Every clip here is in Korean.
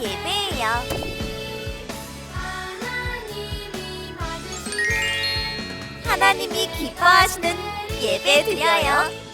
예배예요. 하나님이 기뻐하시는 예배 드려요.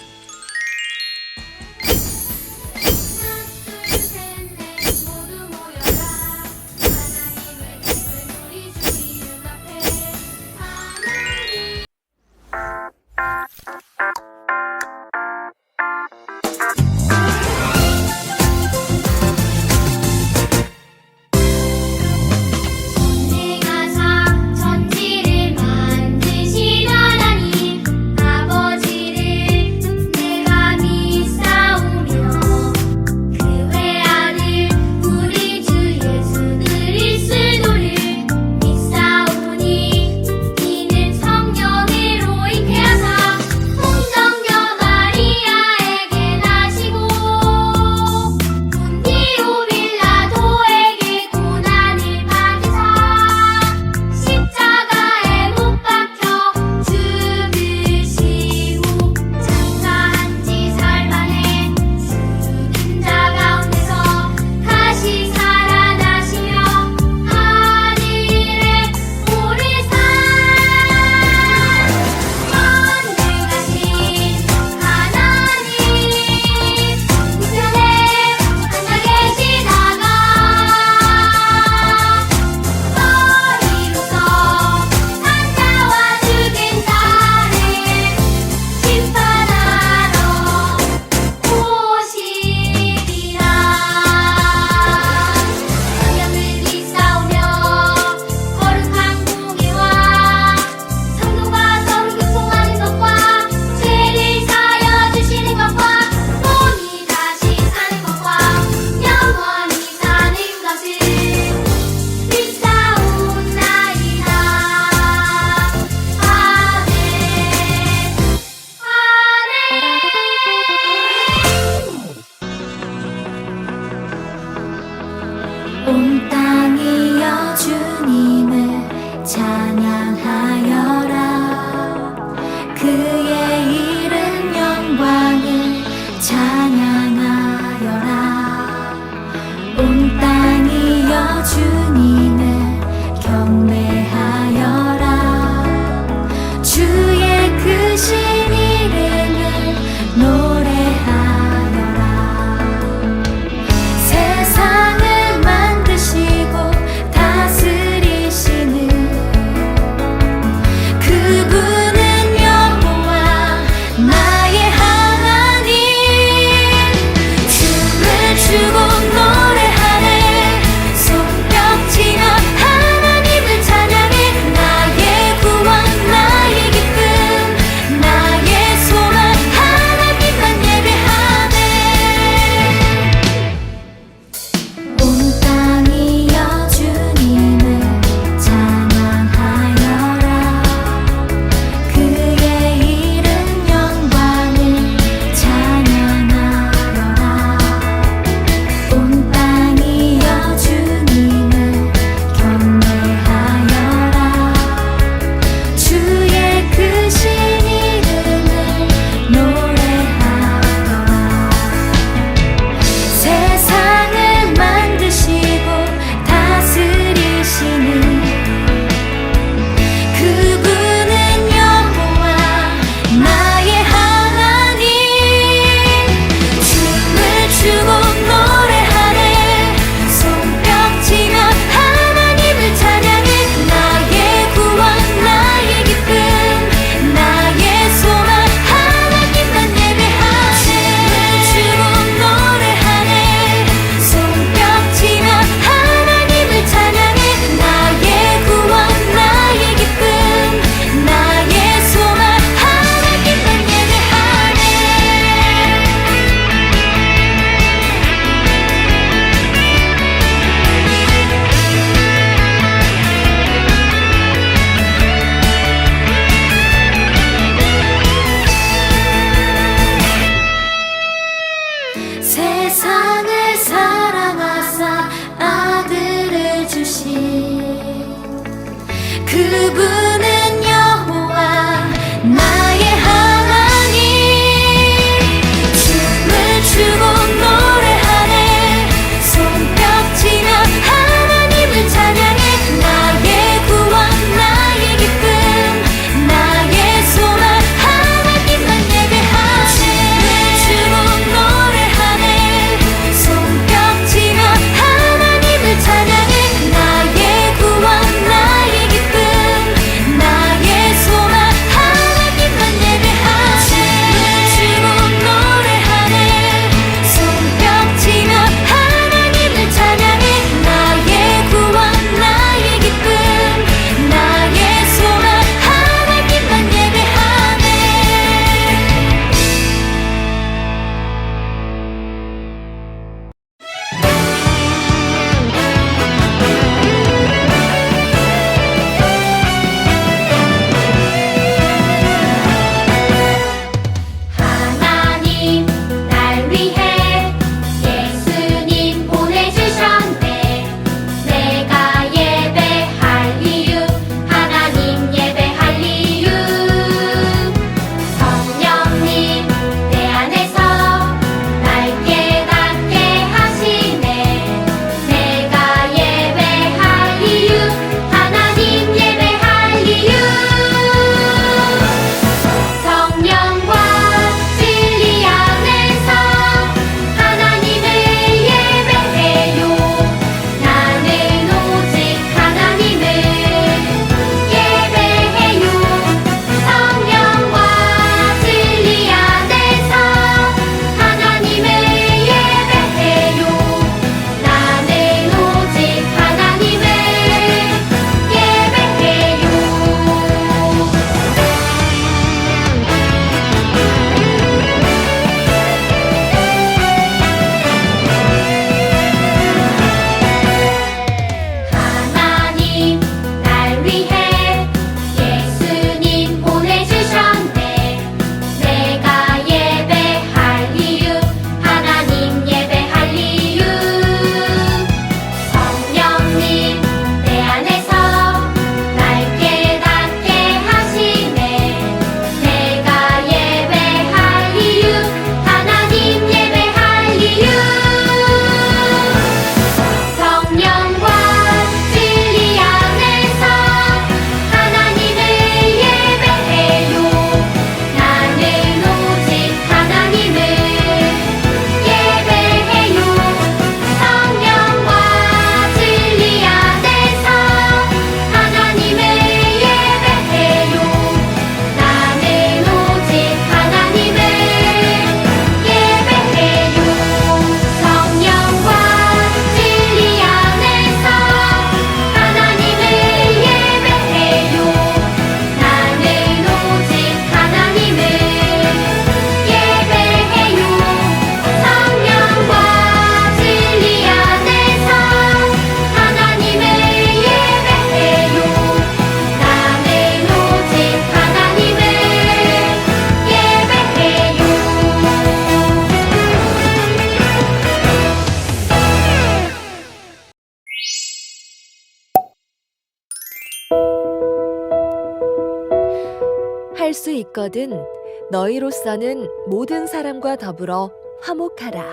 있거든 너희로서는 모든 사람과 더불어 화목하라.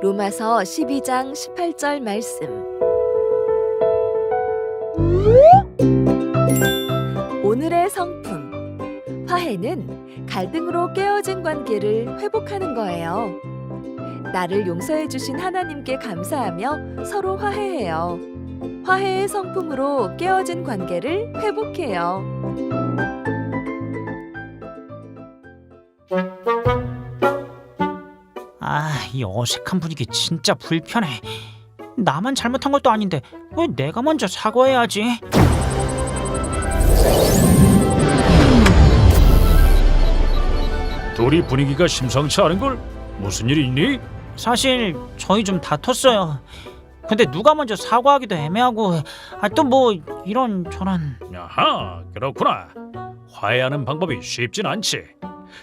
로마서 12장 18절 말씀. 오늘의 성품. 화해는 갈등으로 깨어진 관계를 회복하는 거예요. 나를 용서해 주신 하나님께 감사하며 서로 화해해요. 화해의 성품으로 깨어진 관계를 회복해요. 아, 이 어색한 분위기 진짜 불편해. 나만 잘못한 것도 아닌데 왜 내가 먼저 사과해야지? 둘이 분위기가 심상치 않은 걸 무슨 일이 있니? 사실 저희 좀 다퉜어요. 근데 누가 먼저 사과하기도 애매하고 아, 또 뭐 이런 저런 야하 그렇구나 화해하는 방법이 쉽진 않지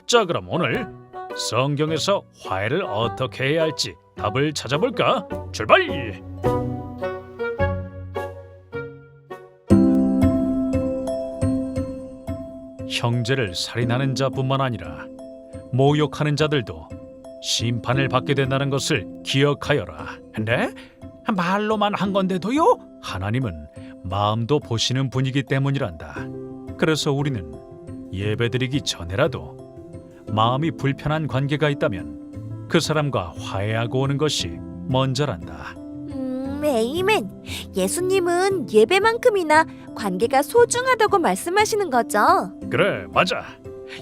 자 그럼 오늘 성경에서 화해를 어떻게 해야 할지 답을 찾아볼까 출발 형제를 살인하는 자뿐만 아니라 모욕하는 자들도 심판을 받게 된다는 것을 기억하여라 네? 말로만 한 건데도요? 하나님은 마음도 보시는 분이기 때문이란다. 그래서 우리는 예배드리기 전에라도 마음이 불편한 관계가 있다면 그 사람과 화해하고 오는 것이 먼저란다. 음, 에이멘. 예수님은 예배만큼이나 관계가 소중하다고 말씀하시는 거죠. 그래, 맞아.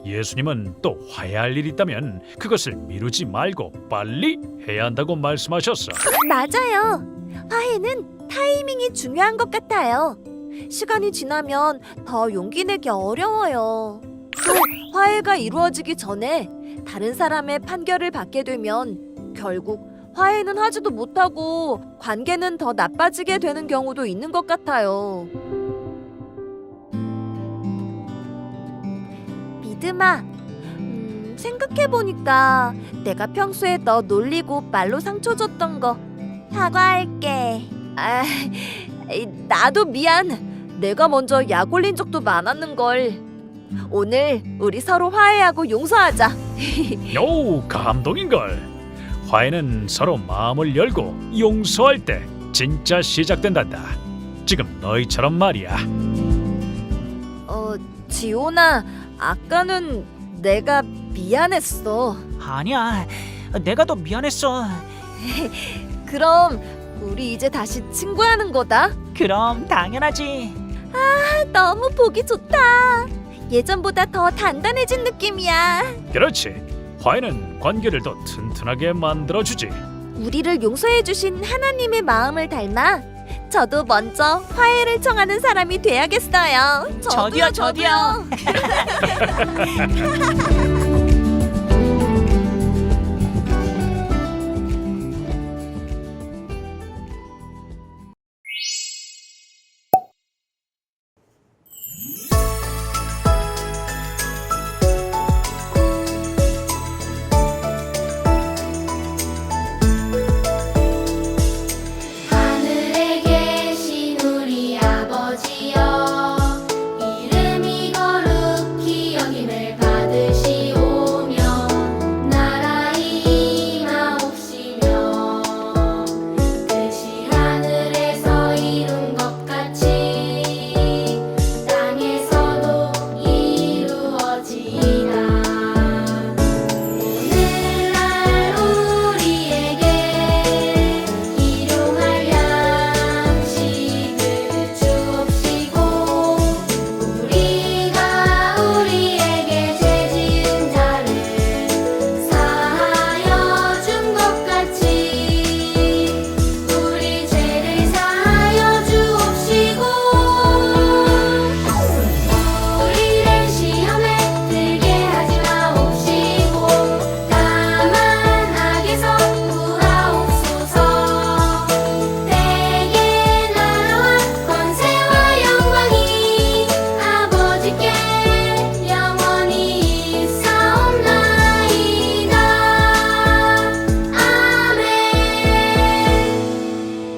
예수님은 또 화해할 일이 있다면 그것을 미루지 말고 빨리 해야 한다고 말씀하셨어. 맞아요. 화해는 타이밍이 중요한 것 같아요. 시간이 지나면 더 용기 내기 어려워요. 또 화해가 이루어지기 전에 다른 사람의 판결을 받게 되면 결국 화해는 하지도 못하고 관계는 더 나빠지게 되는 경우도 있는 것 같아요. 믿음아, 음, 생각해보니까 내가 평소에 너 놀리고 말로 상처 줬던 거 사과할게. 아, 나도 미안. 내가 먼저 약 올린 적도 많았는 걸. 오늘 우리 서로 화해하고 용서하자. 요, 감동인걸. 화해는 서로 마음을 열고 용서할 때 진짜 시작된단다. 지금 너희처럼 말이야. 어, 지호나, 아까는 내가 미안했어. 아니야. 내가 더 미안했어. 그럼 우리 이제 다시 친구하는 거다. 그럼 당연하지. 너무 보기 좋다. 예전보다 더 단단해진 느낌이야. 그렇지. 화해는 관계를 더 튼튼하게 만들어주지. 우리를 용서해 주신 하나님의 마음을 닮아 저도 먼저 화해를 청하는 사람이 돼야겠어요. 저도요, 저도요. 저도요.